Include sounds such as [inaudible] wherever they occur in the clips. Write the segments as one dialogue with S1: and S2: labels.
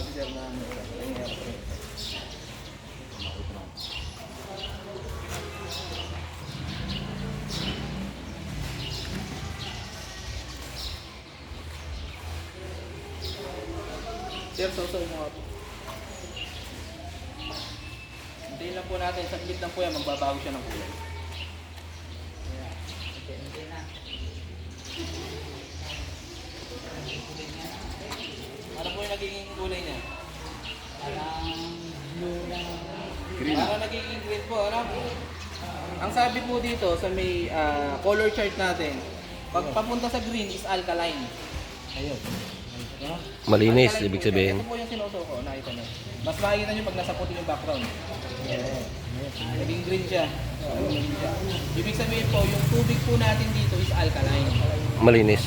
S1: officer na Sir, sausaw mo ako. Hintayin lang po natin. Saglit lang po yan. Magbabago siya ng kulay. Yeah. Okay, okay na. Nagiging kulay niya?
S2: Green.
S1: Para nagiging green po, ano? Ang sabi po dito sa may ah, color chart natin, pag papunta sa green is alkaline.
S3: Ayun.
S4: Malinis,
S1: Alkaline
S4: ibig
S1: po siya.
S4: sabihin.
S1: Ito po yung sinuso ko, nakita niyo. Mas makikita niyo pag nasa puti yung background. Naging green siya. Ibig sabihin po, yung tubig po natin dito is alkaline.
S4: Malinis.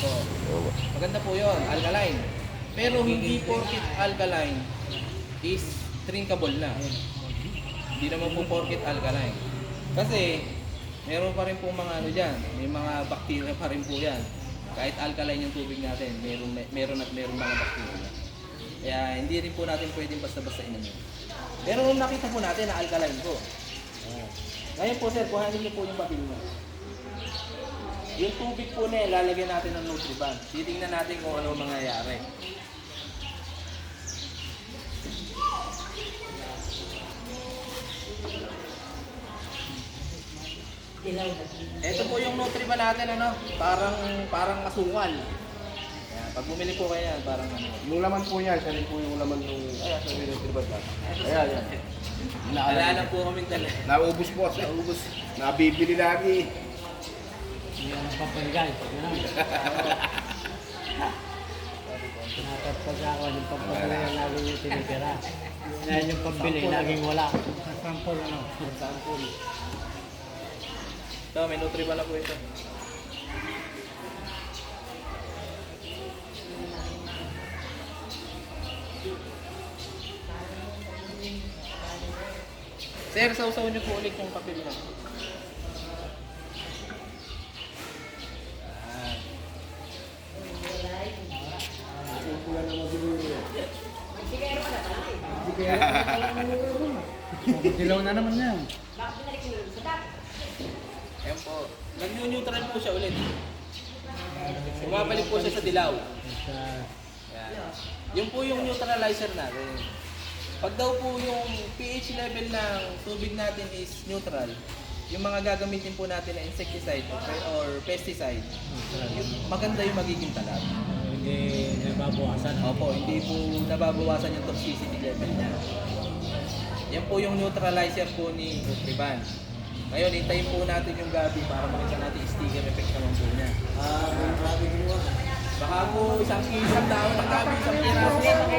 S1: Maganda po yun, alkaline. Pero hindi porkit alkaline is drinkable na. Hindi naman po porkit alkaline. Kasi, meron pa rin po mga ano dyan, may mga bacteria pa rin po yan. Kahit alkaline yung tubig natin, meron, meron at meron mga bacteria. Kaya hindi rin po natin pwedeng basta-basta inumin. Pero nung nakita po natin na alkaline po. Ngayon po sir, kuhanin niyo po yung papel mo. Yung tubig po na yan, lalagyan natin ng Nutriband. Titingnan natin kung ano mangyayari. Ito po yung Nutriband natin, ano, parang parang masungwal. Ayan, pag bumili po kayo yan, parang ano.
S2: Yung laman po yan, siya rin po yung laman ng
S1: Ayan,
S2: sa Nutriband.
S1: Ito
S2: Ayan,
S1: sir.
S2: ayan.
S1: Naalala po kaming dala.
S2: Naubos po, naubos. Nabibili lagi.
S3: Yan ang papanggal. Yan. Nakapag ako ng pampabili ang laging yung tinitira. Yan yung pambili, laging wala. Sample ano? Sample.
S1: Ito, may Nutriband na po ito. Sir, sausaw niyo po ulit yung papel mo. [laughs]
S3: Dilaw na naman yan.
S1: Ayan po. Nag-neutral po siya ulit. Bumabalik po siya sa dilaw.
S3: Sa
S1: Ayan. Yung po yung neutralizer natin. Pag daw po yung pH level ng tubig natin is neutral, yung mga gagamitin po natin na insecticide or, or pesticide, yung maganda yung magiging talag.
S3: hindi nababawasan.
S1: Opo, hindi po nababawasan yung toxicity level niya. Yan po yung neutralizer po ni Nutriban. Ngayon, hintayin po natin yung gabi para makita natin yung sticker effect naman po niya.
S3: Ah, grabe ginawa.
S1: Baka po isang isang tao ng gabi, isang piraso.